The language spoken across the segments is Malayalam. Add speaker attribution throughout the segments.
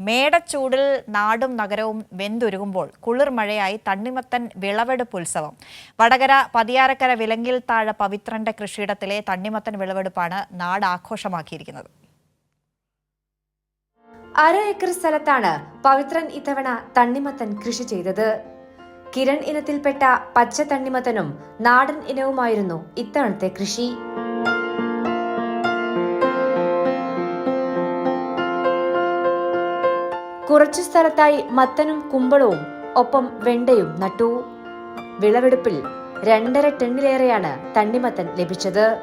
Speaker 1: മേടച്ചൂടിൽ നാടും നഗരവും വെന്തുരുകുമ്പോൾ കുളിർ മഴയായി തണ്ണിമത്തൻ വിളവെടുപ്പ് ഉത്സവം. വടകര പതിയാരക്കര വിലങ്ങിൽ താഴ പവിത്രന്റെ കൃഷിയിടത്തിലെ തണ്ണിമത്തൻ വിളവെടുപ്പാണ് നാട് ആഘോഷമാക്കിയിരിക്കുന്നത്
Speaker 2: അര ഏക്കർ സ്ഥലത്താണ് പവിത്രൻ ഇത്തവണ തണ്ണിമത്തൻ കൃഷി ചെയ്തത്. കിരൺ ഇനത്തിൽപ്പെട്ട പച്ച തണ്ണിമത്തനും നാടൻ ഇനവുമായിരുന്നു ഇത്തവണത്തെ കൃഷി. കുറച്ചു സ്ഥലത്തായി മത്തനും കുമ്പളവും ഒപ്പം വെണ്ടയും നട്ടു. വിളവെടുപ്പിൽ രണ്ടര ടണ്ണിലേറെയാണ് തണ്ണിമത്തൻ ലഭിച്ചത്.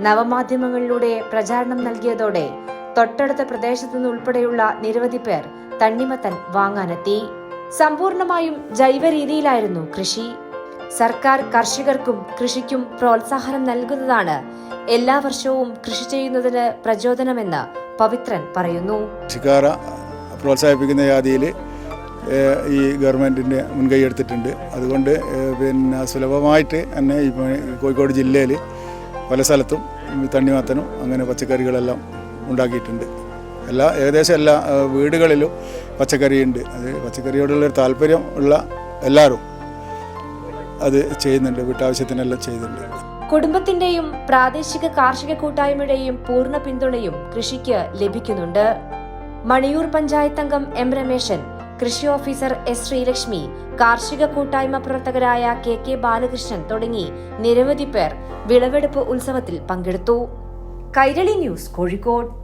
Speaker 2: നവമാധ്യമങ്ങളിലൂടെ പ്രചാരണം നൽകിയതോടെ തൊട്ടടുത്ത പ്രദേശത്തു നിന്നുൾപ്പെടെയുള്ള നിരവധി പേർ തണ്ണിമത്തൻ വാങ്ങാനെത്തി. സമ്പൂർണമായും ജൈവ രീതിയിലായിരുന്നു കൃഷി. സർക്കാർ കർഷകർക്കും കൃഷിക്കും പ്രോത്സാഹനം നൽകുന്നതാണ് എല്ലാ വർഷവും കൃഷി ചെയ്യുന്നതിന് പ്രചോദനമെന്ന് പവിത്രൻ പറയുന്നു.
Speaker 3: പ്രോത്സാഹിപ്പിക്കുന്ന ജാതിയിൽ ഈ ഗവൺമെന്റിന്റെ മുൻകൈ എടുത്തിട്ടുണ്ട്. അതുകൊണ്ട് പിന്നെ സുലഭമായിട്ട് തന്നെ ഈ കോഴിക്കോട് ജില്ലയിൽ പല സ്ഥലത്തും തണ്ണിമത്തനും അങ്ങനെ പച്ചക്കറികളെല്ലാം ഉണ്ടാക്കിയിട്ടുണ്ട്. എല്ലാ ഏകദേശം എല്ലാ വീടുകളിലും പച്ചക്കറിയുണ്ട്. അത് പച്ചക്കറിയോടുള്ളൊരു താല്പര്യം ഉള്ള എല്ലാവരും അത് ചെയ്യുന്നുണ്ട്. വീട്ടാവശ്യത്തിനെല്ലാം ചെയ്യുന്നുണ്ട്.
Speaker 2: കുടുംബത്തിന്റെയും പ്രാദേശിക കാർഷിക കൂട്ടായ്മയുടെയും പൂർണ പിന്തുണയും കൃഷിക്ക് ലഭിക്കുന്നുണ്ട്. മണിയൂർ പഞ്ചായത്ത് അംഗം എം രമേശൻ കൃഷി ഓഫീസർ എസ് ശ്രീലക്ഷ്മി കാർഷിക കൂട്ടായ്മ പ്രവർത്തകരായ കെ കെ ബാലകൃഷ്ണൻ തുടങ്ങി നിരവധി പേർ വിളവെടുപ്പ് ഉത്സവത്തിൽ പങ്കെടുത്തു. കൈരളി ന്യൂസ് കോഴിക്കോട്.